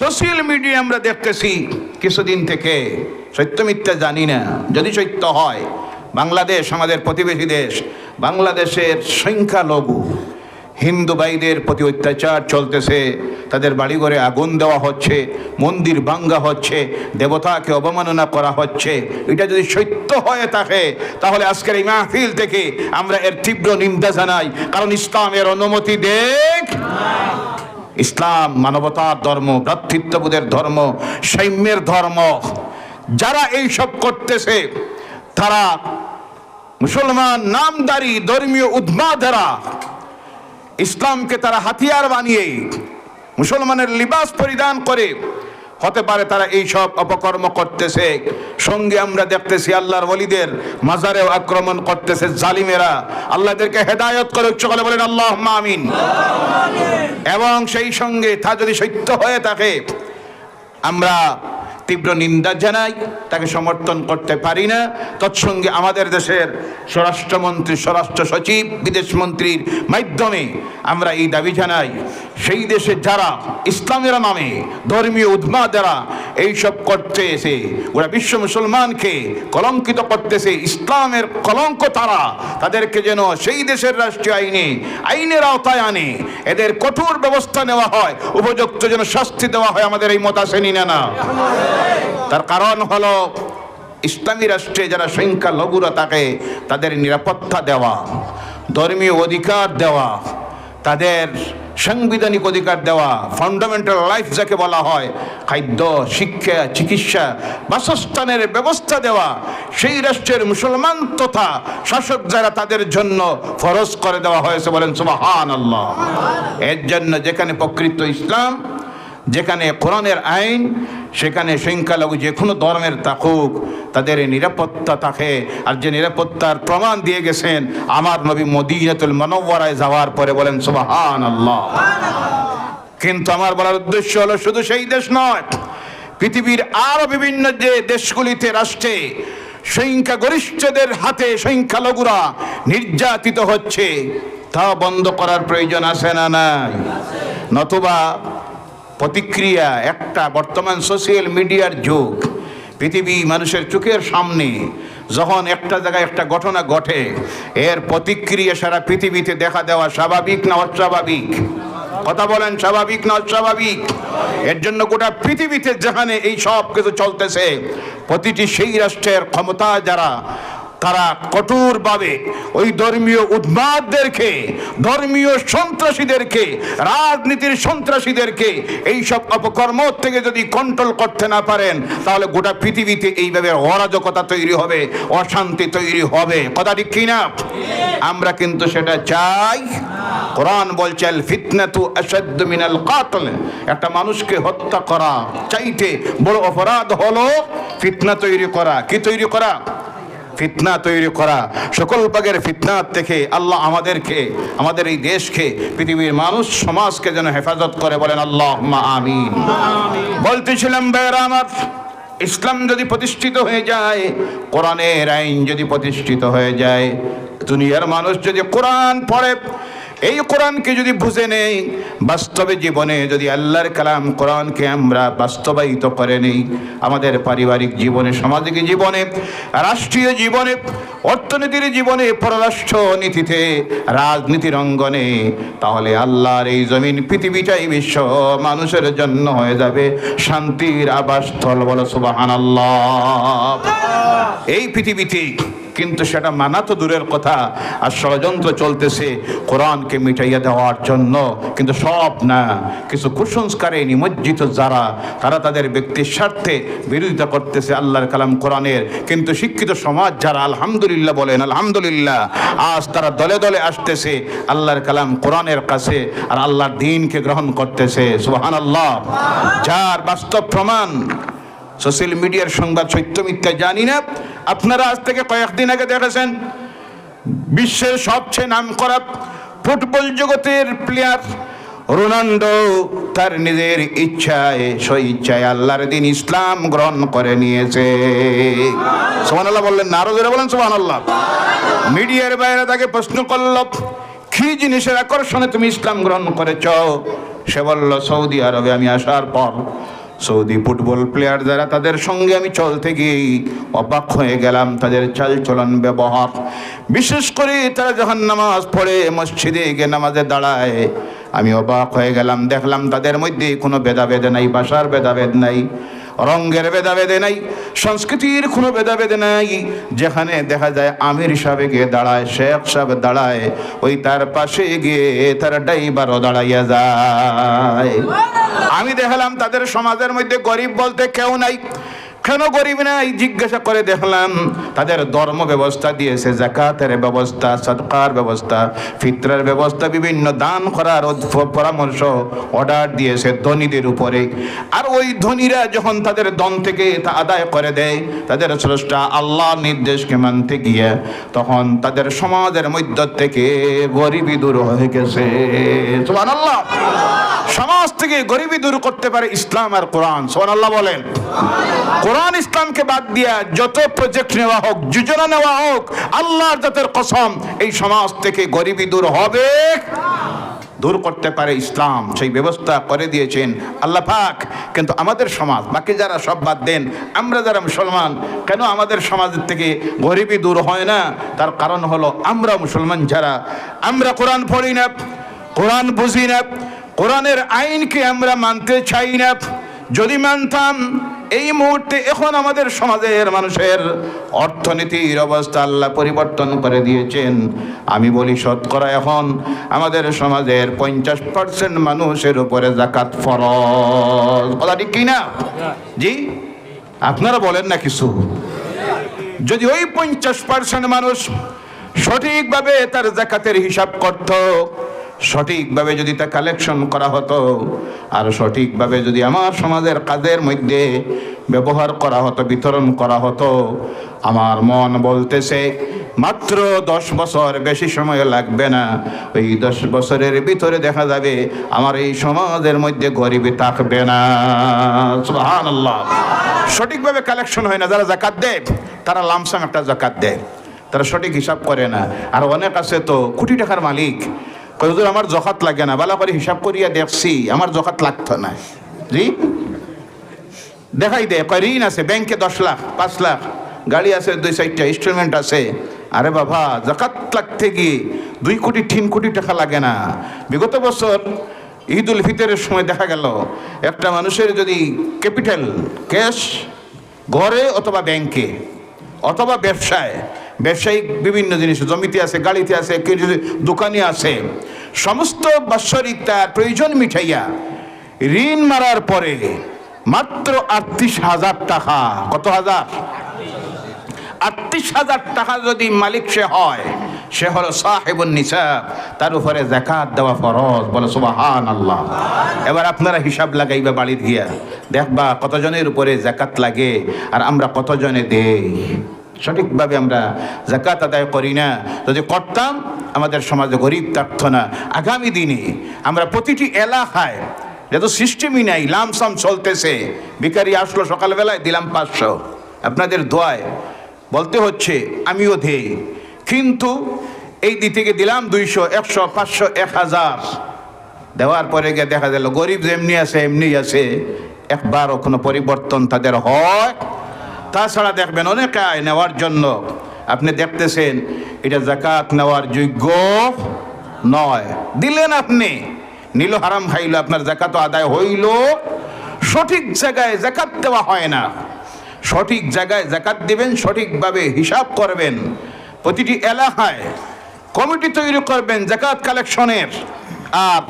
Social media আমরা দেখতেছি কিছুদিন থেকে সত্য মিথ্যা জানি না। যদি সত্য হয়, বাংলাদেশ আমাদের প্রতিবেশী দেশ, বাংলাদেশের সংখ্যালঘু, হিন্দু ভাইদের প্রতি অত্যাচার চলতেছে, তাদের বাড়িঘরে আগুন দেওয়া হচ্ছে, মন্দির ভাঙ্গা হচ্ছে, দেবতাকে অবমাননা করা হচ্ছে। এটা যদি সত্য হয়ে থাকে, তাহলে আজকের এই মাহফিল থেকে আমরা এর তীব্র নিন্দা জানাই। কারণ ইসলামের অনুমতি দেখ। ইসলাম, মানবতার ধর্ম, ভ্রাতৃত্ববোধের ধর্ম সৈম্যের ধর্ম, যারা এই সব করতেছে, তারা মুসলমান নামদারি ধর্মীয় উদ্মাদেরা ইসলামকে তারা হাতিয়ার বানিয়ে মুসলমানের লিবাস পরিধান করে হতে পারে তারা এই সব অপকর্ম করতেছে। সঙ্গে আমরা দেখতেছি আল্লাহর ওলিদের মাজারেও আক্রমণ করতেছে জালিমেরা। আল্লাহদেরকে হেদায়ত করে উচ্চ করে বলেন আল্লাহ আমিন। এবং সেই সঙ্গে তা যদি সত্য হয়ে থাকে আমরা তীব্র নিন্দা জানাই, তাকে সমর্থন করতে পারি না। তৎসঙ্গে আমাদের দেশের স্বরাষ্ট্রমন্ত্রী, স্বরাষ্ট্র সচিব, বিদেশ মন্ত্রীর মাধ্যমে আমরা এই দাবি জানাই, সেই দেশে যারা ইসলামের নামে ধর্মীয় উদ্মাদেরা এইসব করতে এসে ওরা বিশ্ব মুসলমানকে কলঙ্কিত করতেছে, ইসলামের কলঙ্ক তারা, তাদেরকে যেন সেই দেশের রাষ্ট্রীয় আইনে, আইনের আওতায় আনে। এদের কঠোর ব্যবস্থা নেওয়া হয়, উপযুক্ত যেন শাস্তি দেওয়া হয়, আমাদের এই মত আসেনি না না। তার কারণ হলো ইসলামী রাষ্ট্রে যারা সংখ্যালঘুরা থাকে, তাদের নিরাপত্তা দেওয়া, ধর্মীয় অধিকার দেওয়া, তাদের সাংবিধানিক অধিকার দেওয়া ফান্ডামেন্টাল লাইফ যাকে বলা হয়, খাদ্য, শিক্ষা, চিকিৎসা, বাসস্থানের ব্যবস্থা দেওয়া, সেই রাষ্ট্রের মুসলমান তথা শাসক যারা তাদের জন্য ফরজ করে দেওয়া হয়েছে বলেন সুবাহান আল্লাহ এর জন্য যেখানে প্রকৃত ইসলাম যেখানে কোরআনের আইন, সেখানে সংখ্যালঘু যে কোনো ধর্মের থাকুক তাদের নিরাপত্তা থাকে। আর যে নিরাপত্তার প্রমাণ দিয়ে গেছেন, আমার নবী মদিনাতুল মনোবরায় যাওয়ার পরে বলেন সুবাহান আল্লাহ কিন্তু আমার বলার উদ্দেশ্য হলো, শুধু সেই দেশ নয়, পৃথিবীর আরও বিভিন্ন যে দেশগুলিতে রাষ্ট্রে সংখ্যাগরিষ্ঠদের হাতে সংখ্যালঘুরা নির্যাতিত হচ্ছে, তা বন্ধ করার প্রয়োজন আছে না নাই? নতুবা প্রতিক্রিয়া একটা বর্তমান সোশ্যাল মিডিয়ার যুগ। পৃথিবী মানুষের চোখের সামনে যখন একটা জায়গায় একটা ঘটনা ঘটে, এর প্রতিক্রিয়া সারা পৃথিবীতে দেখা দেওয়া স্বাভাবিক না অস্বাভাবিক? কথা বলেন, স্বাভাবিক না অস্বাভাবিক? এর জন্য গোটা পৃথিবীতে যেখানে এই সব কিছু চলতেছে, প্রতিটি সেই রাষ্ট্রের ক্ষমতা যারা তারা কঠোরভাবে ওই ধর্মীয় উদ্মাদদেরকে ধর্মীয় সন্ত্রাসীদেরকে, রাজনীতির সন্ত্রাসীদেরকে এই সব অপকর্ম থেকে যদি কন্ট্রোল করতে না পারেন, তাহলে গোটা পৃথিবীতে এইভাবে অরাজকতা তৈরি হবে, অশান্তি তৈরি হবে। কথা ঠিক কিনা? আমরা কিন্তু সেটা চাই। কোরআন বলছে আল ফিতনাতু আসাদ্দ কাতল। একটা মানুষকে হত্যা করা, চাইতে বড় অপরাধ হলো ফিতনা তৈরি করা। কি তৈরি করা? ফিতনা তৈরি করা, সকল বাগের ফিতনার থেকে আল্লাহ আমাদেরকে, আমাদের এই দেশকে, পৃথিবীর মানুষ, সমাজকে যেন হেফাজত করে বলেন আল্লাহ আমি বলতেছিলাম আমার, ইসলাম যদি প্রতিষ্ঠিত হয়ে যায়, কোরআনের আইন যদি প্রতিষ্ঠিত হয়ে যায়, দুনিয়ার মানুষ যদি কোরআন পড়ে এই কোরআনকে যদি বুঝে নেই, বাস্তবে জীবনে যদি আল্লাহর কালাম কোরআনকে আমরা বাস্তবায়িত করে নেই, আমাদের পারিবারিক জীবনে, সামাজিক জীবনে, রাষ্ট্রীয় জীবনে, অর্থনীতির জীবনে, পররাষ্ট্র নীতিতে, রাজনীতির অঙ্গনে, তাহলে আল্লাহর এই জমিন পৃথিবীটাই বিশ্ব মানুষের জন্য হয়ে যাবে শান্তির আবাসস্থল বলো সুবাহান আল্লাহ এই পৃথিবীতে কিন্তু সেটা মানা তো দূরের কথা। আর ষড়যন্ত্র চলতেছে কোরআনকে মিটাইয়া দেওয়ার জন্য। কিন্তু সব না, কিছু কুসংস্কারে নিমজ্জিত যারা, তারা তাদের ব্যক্তির স্বার্থে বিরোধিতা করতেছে আল্লাহর কালাম কোরআনের। কিন্তু শিক্ষিত সমাজ যারা আলহামদুলিল্লাহ বলেন, আলহামদুলিল্লাহ, আজ তারা দলে দলে আসতেছে আল্লাহর কালাম কোরআনের কাছে আর আল্লাহর দিনকে গ্রহণ করতেছে। সুহান আল্লাহ যার বাস্তব প্রমাণ সোশ্যাল মিডিয়ার সংবাদ সত্য মিথ্যা জানি না। আপনারা আজ থেকে কয়েকদিন আগে দেখেছেন, বিশ্বের সবচেয়ে নাম করা ফুটবল জগতের প্লেয়ার রোনাল্ডো তার নিজের ইচ্ছায় স্ব ইচ্ছায় আল্লাহর দিন ইসলাম গ্রহণ করে নিয়েছে। সোহান আল্লাহ বললেন না, আরও জোরে বলেন সোহান আল্লাহ মিডিয়ার বাইরে তাকে প্রশ্ন করল, কি জিনিসের আকর্ষণে তুমি ইসলাম গ্রহণ করেছ? সে বলল, সৌদি আরবে আমি আসার পর সৌদি ফুটবল প্লেয়ার যারা, তাদের সঙ্গে আমি চলতে গিয়েই অবাক হয়ে গেলাম তাদের চাল চলন ব্যবহার। বিশেষ করে তারা যখন নামাজ পড়ে, মসজিদে গিয়ে নামাজে দাঁড়ায়, আমি অবাক হয়ে গেলাম। দেখলাম তাদের মধ্যে কোনো ভেদাভেদ নাই, বাসার ভেদাভেদ নাই। রঙ্গের ভেদাভেদে নাই, সংস্কৃতির কোনো ভেদাভেদ নাই। যেখানে দেখা যায় আমির সাহেব গিয়ে দাঁড়ায়, শেখ সাহেব দাঁড়ায়, ওই তার পাশে গিয়ে তার ড্রাইভারও দাঁড়াইয়া যায়। আমি দেখালাম তাদের সমাজের মধ্যে গরিব বলতে কেউ নাই। কেন গরিব নাই? জিজ্ঞাসা করে দেখলাম, তাদের ধর্ম ব্যবস্থা দিয়েছে, জাকাতের ব্যবস্থা সৎকার ব্যবস্থা, ফিতরার ব্যবস্থা, বিভিন্ন দান করার পরামর্শ, অর্ডার দিয়েছে ধনীদের উপরে। আর ওই ধনীরা যখন তাদের দন থেকে তা আদায় করে দেয়, তাদের স্রষ্টা আল্লাহ নির্দেশকে মানতে গিয়ে তখন তাদের সমাজের মধ্য থেকে গরিবী দূর হয়ে গেছে। সুবহানাল্লাহ! সমাজ থেকে গরিবী দূর করতে পারে ইসলাম আর কোরআন। সোহান আল্লাহ বলেন। কোরআন ইসলামকে বাদ দিয়া যত প্রজেক্ট নেওয়া হোক, যোজনা নেওয়া হোক, আল্লাহর জাতের কসম, এই সমাজ থেকে গরিবী দূর হবে। দূর করতে পারে ইসলাম, সেই ব্যবস্থা করে দিয়েছেন আল্লাহ পাক। কিন্তু আমাদের সমাজ, বাকি যারা সব বাদ দেন, আমরা যারা মুসলমান, কেন আমাদের সমাজের থেকে গরিবী দূর হয় না? তার কারণ হলো আমরা মুসলমান যারা, আমরা কোরআন পড়ি না, কোরআন বুঝি না, কোরআনের আইনকে আমরা মানতে চাই না। যদি মানতাম এই মুহূর্তে এখন আমাদের সমাজের মানুষের অর্থনীতির অবস্থা আল্লাহ পরিবর্তন করে দিয়েছেন। আমি বলি শতকরা এখন আমাদের সমাজের পঞ্চাশ পার্সেন্ট মানুষের উপরে জাকাত ফরজ। কথা ঠিক কিনা? জি? আপনারা বলেন না কিছু। যদি ওই পঞ্চাশ পার্সেন্ট মানুষ সঠিকভাবে তার জাকাতের হিসাব করত সঠিকভাবে যদি তা কালেকশন করা হতো, আর সঠিকভাবে যদি আমার সমাজের কাজের মধ্যে ব্যবহার করা হতো, বিতরণ করা হতো, আমার মন বলতেছে, মাত্র দশ বছর বেশি সময় লাগবে না। ওই দশ বছরের ভিতরে দেখা যাবে আমার এই সমাজের মধ্যে গরিবী থাকবে না। সুবহানাল্লাহ। সঠিকভাবে কালেকশন হয় না। যারা জাকাত দেয়, তারা লামসাম একটা জাকাত দেয়। তারা সঠিক হিসাব করে না। আর অনেক আছে তো, কোটি টাকার মালিক। হুজুর, আমার জকাত লাগে না, ভালো করে হিসাব করিয়া দেখছি, আমার জকাত লাগতো না। জি? দেখাই দে, কয়, ঋণ আছে, ব্যাংকে দশ লাখ, পাঁচ লাখ, গাড়ি আছে, দুই চারটা ইনস্টলমেন্ট আছে। আরে বাবা, জাকাত লাগতে গিয়ে দুই কোটি, তিন কোটি টাকা লাগে না। বিগত বছর ঈদ উল ফিতরের সময় দেখা গেল, একটা মানুষের যদি ক্যাপিটাল, ক্যাশ, ঘরে অথবা ব্যাংকে, অথবা ব্যবসায় ব্যবসায়িক বিভিন্ন জিনিস, জমিতে আছে, গাড়িতে আছে দোকানে আছে সমস্ত বাৎসরিক তার প্রয়োজন মিঠাইয়া ঋণ মারার পরে মাত্র আটত্রিশ হাজার টাকা। কত হাজার? আটত্রিশ হাজার টাকা যদি মালিক সে হয়, সে হলো সাহেবুন নিসাব, তার উপরে জাকাত দেওয়া ফরজ। বলে সুবাহান আল্লাহ এবার আপনারা হিসাব লাগাইবা বাড়ির গিয়া। দেখবা কতজনের উপরে জাকাত লাগে, আর আমরা কতজনে দেই। সঠিকভাবে আমরা জাকাত আদায় করি না। যদি করতাম, আমাদের সমাজে গরিব থাকতো না। আগামী দিনে আমরা প্রতিটি এলাকায় যত সিস্টেমই নাই, লামসাম চলতেছে, ভিখারি আসলো সকালবেলায়, দিলাম পাঁচশো। আপনাদের দোয়ায় বলতে হচ্ছে, আমিও দেই। কিন্তু এই দিক থেকে দিলাম দুইশো, একশো, পাঁচশো, এক হাজার। দেওয়ার পরে গিয়ে দেখা গেল, গরিব যেমনি আছে, এমনি আছে। একবারও কোনো পরিবর্তন তাদের হয় তাছাড়া দেখবেন অনেক আয় নেওয়ার জন্য। আপনি দেখতেছেন, এটা জাকাত নেওয়ার যোগ্য নয়। দিলেন আপনি, নীল হারাম খাইল, আপনার জাকাত আদায় হইল। সঠিক জায়গায় জাকাত দেওয়া হয় না। সঠিক জায়গায় জাকাত দিবেন, সঠিকভাবে হিসাব করবেন। প্রতিটি এলাকায় কমিটি তৈরি করবেন জাকাত কালেকশনের। আর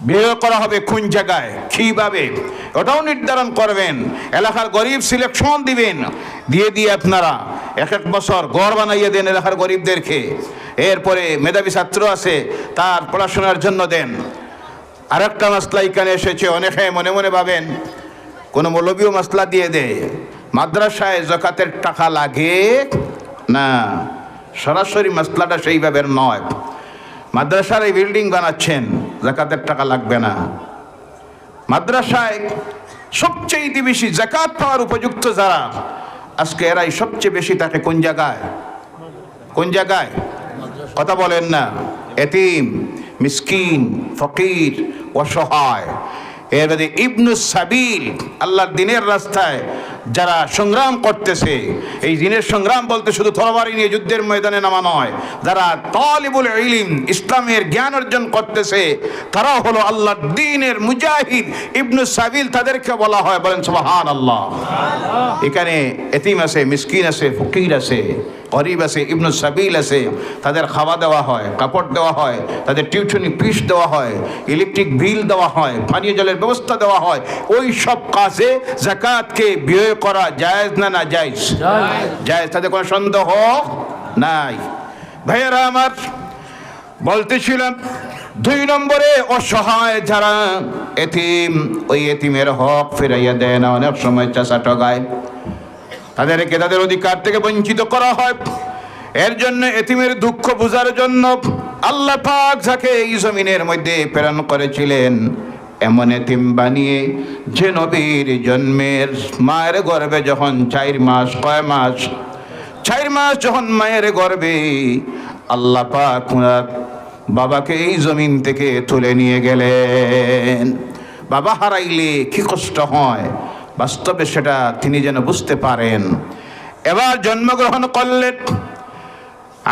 বিয়ে করা হবে কোন জায়গায়? কীভাবে? ওটাও নির্ধারণ করবেন। এলাকার গরিব সিলেকশন দিবেন। দিয়ে দিয়ে আপনারা এক এক বছর গড় বানাইয়ে দেন এলাকার গরিবদেরকে। এরপরে মেধাবী ছাত্র আছে, তার পড়াশোনার জন্য দেন। আরেকটা মাসলা এখানে এসেছে, অনেকে মনে মনে ভাবেন, কোনো মৌলবীয় মাসলা দিয়ে দেয়। মাদ্রাসায় জকাতের টাকা লাগে? না, সরাসরি মাসলাটা সেইভাবে নয়। মাদ্রাসার এই বিল্ডিং বানাচ্ছেন। জাকাতের টাকা লাগবে না। মাদ্রাসায় সবচেয়ে বেশি জাকাত পাওয়ার উপযুক্ত যারা, আজকে এরাই সবচেয়ে বেশি থাকে কোন জায়গায়? কোন জায়গায়? কথা বলেন না। এতিম, মিসকিন, ফকির, অসহায়। এর বাদে ইবনু সাবিল, আল্লাহর দিনের রাস্তায় যারা সংগ্রাম করতেছে, এই দিনের সংগ্রাম বলতে শুধু তরবারি নিয়ে যুদ্ধের ময়দানে নামা নয়, যারা তালিবুল ইলিম, ইসলামের জ্ঞান অর্জন করতেছে তারা হলো আল্লাহ দিনের মুজাহিদ। ইবনু সাবিল তাদেরকে বলা হয়, বলেন সুবহান আল্লাহ এখানে এতিম আছে, মিসকিন আছে, ফকির আছে গরিব আছে ইবনু সাবিল আছে তাদের খাওয়া দেওয়া হয় কাপড় দেওয়া হয় তাদের টিউশনি ফিস দেওয়া হয় ইলেকট্রিক বিল দেওয়া হয় পানীয় জলের ব্যবস্থা দেওয়া হয় ওই সব কাজে জাকাতকে ব্যয় করা জায়েজ না না জায়েজ? জায়েজ। তাদের কোনো সন্দেহ নাই। ভাইয়েরা আমার বলতেছিলাম দুই নম্বরে অসহায় যারা এতিম ওই এতিমের হক ফেরাইয়া দেয় না অনেক সময় চাষা টগায় তাদেরকে তাদের অধিকার থেকে বঞ্চিত করা হয়। এর জন্য এতিমের দুঃখ বোঝার জন্য আল্লাহ পাক যাকে এই জমিনের মধ্যে প্রেরণ করেছিলেন, এমন এতিম বানিয়ে যে নবীর জন্মের মায়ের গর্ভে যখন চার মাস, কয় মাস, চার মাস যখন মায়ের গর্ভে আল্লাহ পাক বাবাকে এই জমিন থেকে তুলে নিয়ে গেলেন। বাবা হারাইলে কি কষ্ট হয়? বাস্তবে সেটা তিনি যেন বুঝতে পারেন। এবার জন্মগ্রহণ করলেন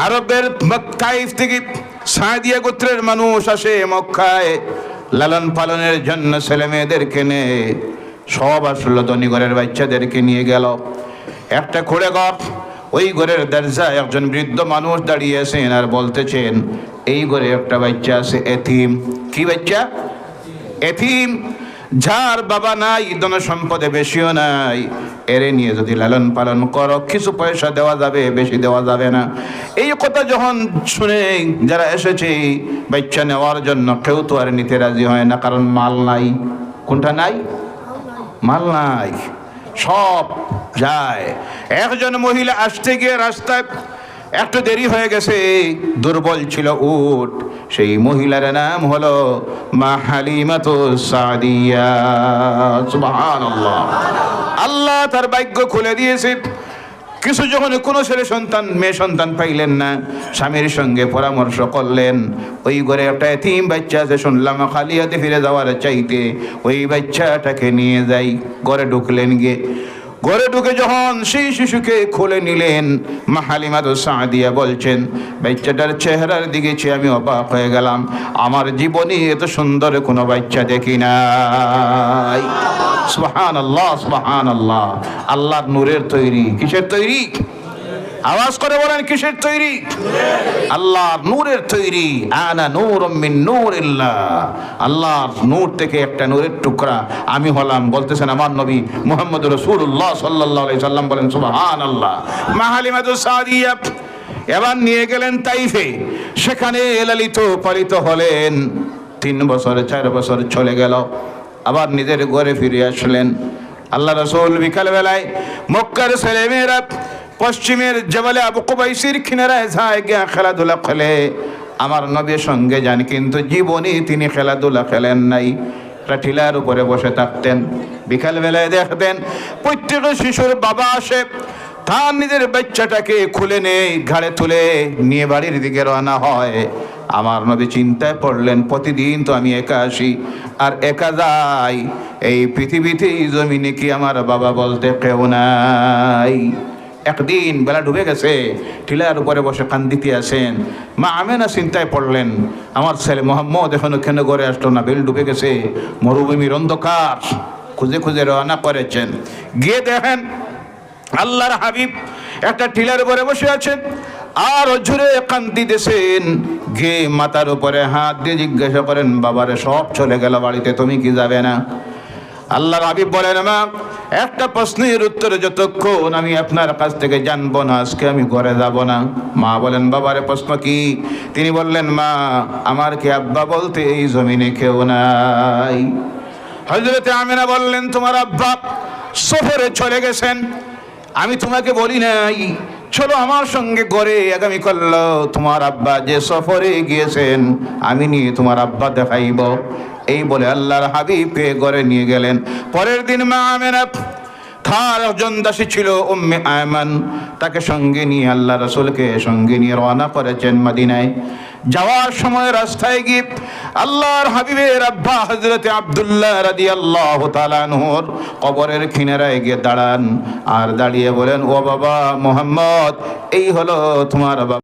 আরবের মক্কাইফ থেকে সাদিয়া গোত্রের মানুষ আসে মক্কায়। লালন পালনের জন্য ছেলে মেয়েদেরকে নিয়ে সব আসলো, ধনী ঘরের বাচ্চাদেরকে নিয়ে গেল। একটা খুঁড়ে ঘর, ওই ঘরের দরজায় একজন বৃদ্ধ মানুষ দাঁড়িয়ে আছেন আর বলতেছেন, এই ঘরে একটা বাচ্চা আছে এথিম কি বাচ্চা? এথিম যার বাবা নাই ধন সম্পদে বেশিও নাই। এরে নিয়ে যদি লালন পালন করো, কিছু পয়সা দেওয়া যাবে, বেশি দেওয়া যাবে না। এই কথা যখন শুনে যারা এসেছে, বাচ্চা নেওয়ার জন্য কেউ তো আর নিতে রাজি হয় না, কারণ মাল নাই। কোনটা নাই? মাল নাই। সব যায়। একজন মহিলা আসতে গিয়ে রাস্তায় একটু দেরি হয়ে গেছে দুর্বল ছিল উট। সেই মহিলার নাম হলো মা সাদিয়া। আল্লাহ তার ভাগ্য খুলে দিয়েছে। কিছু যখন কোনো ছেলে সন্তান, মেয়ে সন্তান পাইলেন না, স্বামীর সঙ্গে পরামর্শ করলেন, ওই ঘরে একটা এতিম বাচ্চা আছে, শুনলাম খালিয়াতে ফিরে যাওয়ার চাইতে, ওই বাচ্চাটাকে নিয়ে যাই, ঘরে ঢুকলেন গিয়ে। ঘরে ঢুকে যখন সেই শিশুকে খুলে নিলেন, মাহালিমাদ সাঁদিয়া বলছেন, বাচ্চাটার চেহারার দিকে চেয়ে আমি অবাক হয়ে গেলাম। আমার জীবনে এত সুন্দর কোনো বাচ্চা দেখি নাই। সুহান আল্লাহ সুহান আল্লাহ আল্লাহর নূরের তৈরি। কিসের তৈরি? আওয়াজ করে বলেন, কিসের তৈরি? আল্লাহর নূরের তৈরি। আনা নূর মিন নূরিল্লাহ। আল্লাহর নূর থেকে একটা নূরের টুকরা আমি হলাম, বলতেছেন আমার নবী মুহাম্মদ রাসূলুল্লাহ সাল্লাল্লাহু আলাইহি সাল্লাম বলেন, সুবহানাল্লাহ। মাহালিমাতু সাদিয়া এবার নিয়ে গেলেন তাইফে। সেখানে লালিত পালিত হলেন। তিন বছর, চার বছর চলে গেল। আবার নিজের ঘরে ফিরে আসলেন। আল্লাহ রসুল বিকাল বেলায় মক্কার ছেলেমেয়েরা পশ্চিমের জবালে আবু কুবাইসির কিনারায় যায় গিয়া খেলাধুলা খেলে। আমার নবীর সঙ্গে যান, কিন্তু জীবনে তিনি খেলাধুলা খেলেন নাই। টিলার উপরে বসে থাকতেন বিকাল বেলায় দেখতেন প্রত্যেক শিশুর বাবা আসে, তার নিজের বাচ্চাটাকে খুলে নেই ঘাড়ে তুলে নিয়ে বাড়ির দিকে রওনা হয়। আমার নবী চিন্তায় পড়লেন, প্রতিদিন তো আমি একা আসি, আর একা যাই। এই পৃথিবীতে জমিনে কি আমার বাবা বলতে কেউ নাই? একদিন বেলা ডুবে গেছে, টিলার উপরে বসে কান্দিতে আছেন মা আমেনা চিন্তায় পড়লেন, আমার ছেলে মোহাম্মদ এখনও কেন ঘরে আসলো না? বেল ডুবে গেছে, মরুভূমির অন্ধকার। খুঁজে খুঁজে রওনা করেছেন। গিয়ে দেখেন, আল্লাহর হাবিব একটা টিলার উপরে বসে আছেন, আর জুড়ে কান্দি দেশেন গে মাথার উপরে হাত দিয়ে জিজ্ঞাসা করেন, বাবারে, সব চলে গেল বাড়িতে, তুমি কি যাবে না? আল্লাহর হাবিব বলেন, মা একটা প্রশ্নের উত্তরে যতক্ষণ আমি আপনার কাছ থেকে জানব না, আজকে আমি ঘরে যাব না। মা বলেন, বাবারে, প্রশ্ন কি? তিনি বললেন, মা, আমার কি আব্বা বলতে এই জমিনে কেউ নাই? হজরতে আমিনা বললেন, তোমার আব্বা সফরে চলে গেছেন। আমি তোমাকে বলি নাই। চলো আমার সঙ্গে গড়ে আগামী করল। তোমার আব্বা যে সফরে গিয়েছেন, আমি নিয়ে তোমার আব্বা দেখাইব। এই বলে আল্লাহর হাবিবকে ঘরে নিয়ে গেলেন। পরের দিন মা আমেনা তার একজন দাসী ছিল, উম্মে আয়মান তাকে সঙ্গে নিয়ে আল্লাহ রসুলকে সঙ্গে নিয়ে রওনা করেছেন মাদিনায়। যাওয়ার সময় রাস্তায় গিয়ে আল্লাহর হাবিবের আব্বা হজরত আবদুল্লাহ রাজি আল্লাহ তালানহর কবরের খিনারায় গিয়ে দাঁড়ান আর দাঁড়িয়ে বলেন, ও বাবা মোহাম্মদ, এই হলো তোমার বাবা।